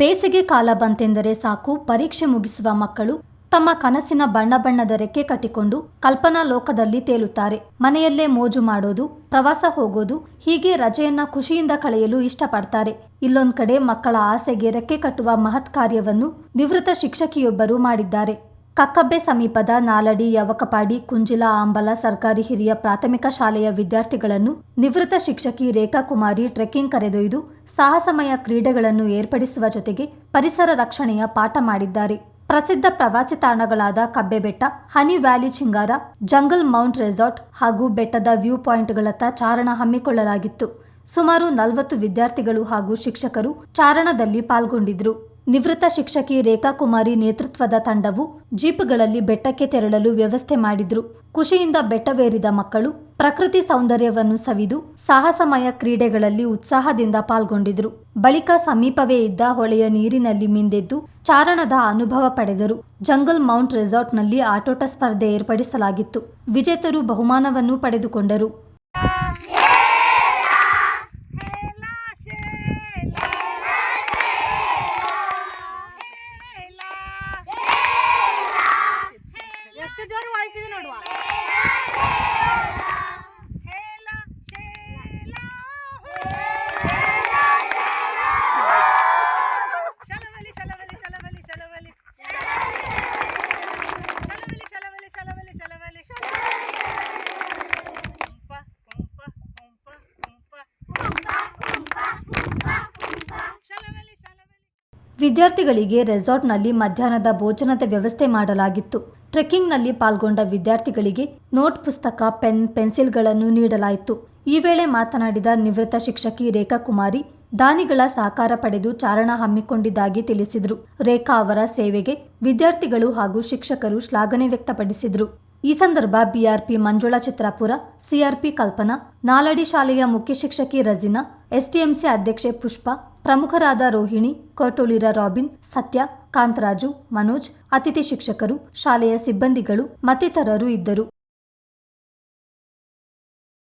ಬೇಸಿಗೆ ಕಾಲ ಬಂತೆಂದರೆ ಸಾಕು, ಪರೀಕ್ಷೆ ಮುಗಿಸುವ ಮಕ್ಕಳು ತಮ್ಮ ಕನಸಿನ ಬಣ್ಣ ಬಣ್ಣದ ರೆಕ್ಕೆ ಕಟ್ಟಿಕೊಂಡು ಕಲ್ಪನಾ ಲೋಕದಲ್ಲಿ ತೇಲುತ್ತಾರೆ. ಮನೆಯಲ್ಲೇ ಮೋಜು ಮಾಡೋದು, ಪ್ರವಾಸ ಹೋಗೋದು, ಹೀಗೆ ರಜೆಯನ್ನ ಖುಷಿಯಿಂದ ಕಳೆಯಲು ಇಷ್ಟಪಡ್ತಾರೆ. ಇಲ್ಲೊಂದ್ ಕಡೆ ಮಕ್ಕಳ ಆಸೆಗೆ ರೆಕ್ಕೆ ಕಟ್ಟುವ ಮಹತ್ ಕಾರ್ಯವನ್ನು ನಿವೃತ್ತ ಶಿಕ್ಷಕಿಯೊಬ್ಬರು ಮಾಡಿದ್ದಾರೆ. ಕಕ್ಕಬ್ಬೆ ಸಮೀಪದ ನಾಲಡಿ ಯವಕಪಾಡಿ ಕುಂಜಿಲ ಆಂಬಲ ಸರ್ಕಾರಿ ಹಿರಿಯ ಪ್ರಾಥಮಿಕ ಶಾಲೆಯ ವಿದ್ಯಾರ್ಥಿಗಳನ್ನು ನಿವೃತ್ತ ಶಿಕ್ಷಕಿ ರೇಖಾ ಕುಮಾರಿ ಟ್ರೆಕ್ಕಿಂಗ್ ಕರೆದೊಯ್ದು ಸಾಹಸಮಯ ಕ್ರೀಡೆಗಳನ್ನು ಏರ್ಪಡಿಸುವ ಜೊತೆಗೆ ಪರಿಸರ ರಕ್ಷಣೆಯ ಪಾಠ ಮಾಡಿದ್ದಾರೆ. ಪ್ರಸಿದ್ಧ ಪ್ರವಾಸಿ ತಾಣಗಳಾದ Kabbebetta, honey valley Chingara, jungle mount resort ಹಾಗೂ ಬೆಟ್ಟದ ವ್ಯೂ ಪಾಯಿಂಟ್ಗಳತ್ತ ಚಾರಣ ಹಮ್ಮಿಕೊಳ್ಳಲಾಗಿತ್ತು. ಸುಮಾರು ನಲವತ್ತು ವಿದ್ಯಾರ್ಥಿಗಳು ಹಾಗೂ ಶಿಕ್ಷಕರು ಚಾರಣದಲ್ಲಿ ಪಾಲ್ಗೊಂಡಿದ್ರು. ನಿವೃತ್ತ ಶಿಕ್ಷಕಿ ರೇಖಾ ಕುಮಾರಿ ನೇತೃತ್ವದ ತಂಡವು ಜೀಪ್ಗಳಲ್ಲಿ ಬೆಟ್ಟಕ್ಕೆ ತೆರಳಲು ವ್ಯವಸ್ಥೆ ಮಾಡಿದ್ರು. ಖುಷಿಯಿಂದ ಬೆಟ್ಟವೇರಿದ ಮಕ್ಕಳು ಪ್ರಕೃತಿ ಸೌಂದರ್ಯವನ್ನು ಸವಿದು ಸಾಹಸಮಯ ಕ್ರೀಡೆಗಳಲ್ಲಿ ಉತ್ಸಾಹದಿಂದ ಪಾಲ್ಗೊಂಡಿದ್ರು. ಬಳಿಕ ಸಮೀಪವೇ ಇದ್ದ ಹೊಳೆಯ ನೀರಿನಲ್ಲಿ ಮಿಂದೆದ್ದು ಚಾರಣದ ಅನುಭವ ಪಡೆದರು. ಜಂಗಲ್ ಮೌಂಟ್ ರೆಸಾರ್ಟ್ನಲ್ಲಿ ಆಟೋಟ ಸ್ಪರ್ಧೆ ಏರ್ಪಡಿಸಲಾಗಿತ್ತು. ವಿಜೇತರು ಬಹುಮಾನವನ್ನು ಪಡೆದುಕೊಂಡರು. ಎಷ್ಟು ಜೋರು ವಾಯಿಸಿದೆ ನೋಡುವ. ವಿದ್ಯಾರ್ಥಿಗಳಿಗೆ ರೆಸಾರ್ಟ್ನಲ್ಲಿ ಮಧ್ಯಾಹ್ನದ ಭೋಜನದ ವ್ಯವಸ್ಥೆ ಮಾಡಲಾಗಿತ್ತು. ಟ್ರೆಕ್ಕಿಂಗ್ನಲ್ಲಿ ಪಾಲ್ಗೊಂಡ ವಿದ್ಯಾರ್ಥಿಗಳಿಗೆ ನೋಟ್ ಪುಸ್ತಕ, ಪೆನ್, ಪೆನ್ಸಿಲ್ಗಳನ್ನು ನೀಡಲಾಯಿತು. ಈ ವೇಳೆ ಮಾತನಾಡಿದ ನಿವೃತ್ತ ಶಿಕ್ಷಕಿ ರೇಖಾ ಕುಮಾರಿ ದಾನಿಗಳ ಸಹಕಾರ ಪಡೆದು ಚಾರಣ ಹಮ್ಮಿಕೊಂಡಿದ್ದಾಗಿ ತಿಳಿಸಿದರು. ರೇಖಾ ಅವರ ಸೇವೆಗೆ ವಿದ್ಯಾರ್ಥಿಗಳು ಹಾಗೂ ಶಿಕ್ಷಕರು ಶ್ಲಾಘನೆ ವ್ಯಕ್ತಪಡಿಸಿದರು. ಈ ಸಂದರ್ಭ ಬಿಆರ್ಪಿ ಮಂಜುಳಾ ಚಿತ್ರಾಪುರ, ಸಿಆರ್ಪಿ ಕಲ್ಪನಾ, ನಾಲಡಿ ಶಾಲೆಯ ಮುಖ್ಯ ಶಿಕ್ಷಕಿ ರಜಿನಾ ಎಸ್ಟಿಎಂಸಿ ಅಧ್ಯಕ್ಷೆ ಪುಷ್ಪ, ಪ್ರಮುಖರಾದ ರೋಹಿಣಿ ಕೊಟೋಳಿರ ರಾಬಿನ್, ಸತ್ಯ, ಕಾಂತರಾಜು, ಮನೋಜ್, ಅತಿಥಿ ಶಿಕ್ಷಕರು, ಶಾಲೆಯ ಸಿಬ್ಬಂದಿಗಳು ಮತ್ತಿತರರು ಇದ್ದರು.